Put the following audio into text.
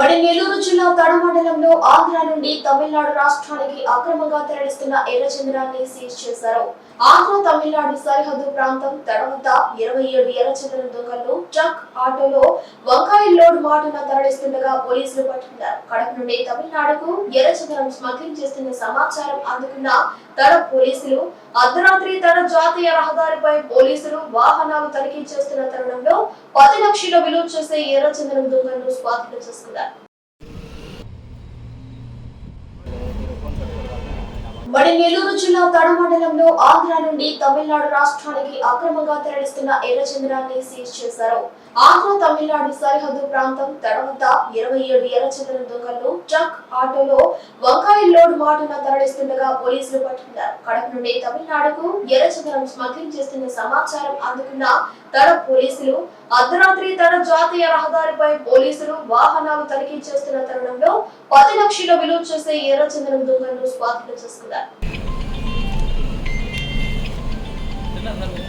మరి నెల్లూరు జిల్లా తడ మండలంలో ఆంధ్ర నుండి తమిళనాడు రాష్ట్రానికి అక్రమంగా తరలిస్తున్న ఎర్రచందనాన్ని సీజ్ చేశారు. ఆంధ్ర తమిళనాడు సరిహద్దు ప్రాంతం తడ వద్ద ఇరవై ఏడు ఎర్రచందనం దొంగలు ట్రక్ ఆటోలో వంకాయ లోడ్ మాటున తరలిస్తుండగా పోలీసులు పట్టుకున్నారు. కడప నుండి తమిళనాడుకు ఎర్రచందనం స్మగ్లింగ్ చేస్తున్న సమాచారం అందుకున్న తడ పోలీసులు అర్ధరాత్రి తడ జాతీయ రహదారిపై పోలీసులు వాహనాలు తనిఖీ చేస్తున్న తరుణంలో పది లక్షల విలువ చేసే ఎర్రచందనం దొంగలను స్వాధీనం చేసుకున్నారు. మరి నెల్లూరు జిల్లా తడ మండలంలో ఆంధ్ర నుండి తమిళనాడు రాష్ట్రానికి అక్రమంగా తరలిస్తున్న ఎర్రచందనాన్ని సీజ్ చేశారు. ఆంధ్ర తమిళనాడు సరిహద్దు ప్రాంతం తడ ఇరవై ఏడు ఎర్రచందనం దొంగలు ట్రక్ ఆటోలో వంకాయ లోడ్ మాటున తరలిస్తుండగా పోలీసులు పట్టుకున్నారు. కడప నుండి తమిళనాడుకు ఎర్రచందనం స్మగ్లింగ్ చేస్తున్న సమాచారం అందుకున్న తడ పోలీసులు అర్ధరాత్రి తడ జాతీయ రహదారిపై పోలీసులు వాహనాలు తనిఖీ చేస్తున్న తరుణంలో పది లక్షల విలువ చేసే ఎర్రచందనం దొంగలను స్వాధీనం చేసుకున్నారు.